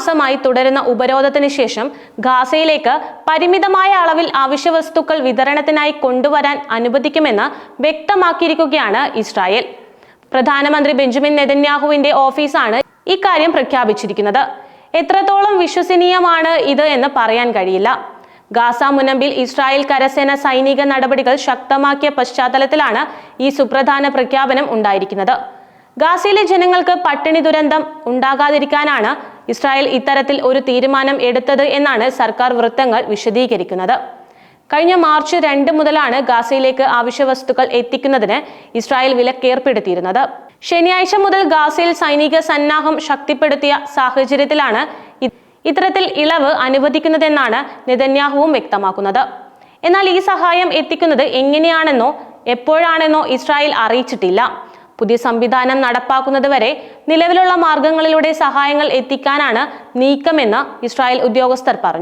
മാസമായി തുടരുന്ന ഉപരോധത്തിന് ശേഷം ഗാസയിലേക്ക് പരിമിതമായ അളവിൽ അവശ്യവസ്തുക്കൾ വിതരണത്തിനായി കൊണ്ടുവരാൻ അനുവദിക്കുമെന്ന് വ്യക്തമാക്കിയിരിക്കുകയാണ് ഇസ്രായേൽ. പ്രധാനമന്ത്രി ബെഞ്ചമിൻ നെതന്യാഹുവിന്റെ ഓഫീസാണ് ഇക്കാര്യം പ്രഖ്യാപിച്ചിരിക്കുന്നത്. എത്രത്തോളം വിശ്വസനീയമാണ് ഇത് എന്ന് പറയാൻ കഴിയില്ല. ഗാസ മുനമ്പിൽ ഇസ്രായേൽ കരസേന സൈനിക നടപടികൾ ശക്തമാക്കിയ പശ്ചാത്തലത്തിലാണ് ഈ സുപ്രധാന പ്രഖ്യാപനം ഉണ്ടായിരിക്കുന്നത്. ഗാസയിലെ ജനങ്ങൾക്ക് പട്ടിണി ദുരന്തം ഉണ്ടാകാതിരിക്കാനാണ് ഇസ്രായേൽ ഇത്തരത്തിൽ ഒരു തീരുമാനം എടുത്തത് എന്നാണ് സർക്കാർ വൃത്തങ്ങൾ വിശദീകരിക്കുന്നത്. കഴിഞ്ഞ മാർച്ച് രണ്ട് മുതലാണ് ഗാസയിലേക്ക് ആവശ്യവസ്തുക്കൾ എത്തിക്കുന്നതിന് ഇസ്രായേൽ വിലക്കേർപ്പെടുത്തിയിരുന്നത്. ശനിയാഴ്ച മുതൽ ഗാസയിൽ സൈനിക സന്നാഹം ശക്തിപ്പെടുത്തിയ സാഹചര്യത്തിലാണ് ഇത്തരത്തിൽ ഇളവ് അനുവദിക്കുന്നതെന്നാണ് നെതന്യാഹുവും വ്യക്തമാക്കുന്നത്. എന്നാൽ ഈ സഹായം എത്തിക്കുന്നത് എങ്ങനെയാണെന്നോ എപ്പോഴാണെന്നോ ഇസ്രായേൽ അറിയിച്ചിട്ടില്ല. പുതിയ സംവിധാനം നടപ്പാക്കുന്നത് വരെ നിലവിലുള്ള മാർഗങ്ങളിലൂടെ സഹായങ്ങൾ എത്തിക്കാനാണ് നീക്കമെന്ന് ഇസ്രായേൽ ഉദ്യോഗസ്ഥർ പറഞ്ഞു.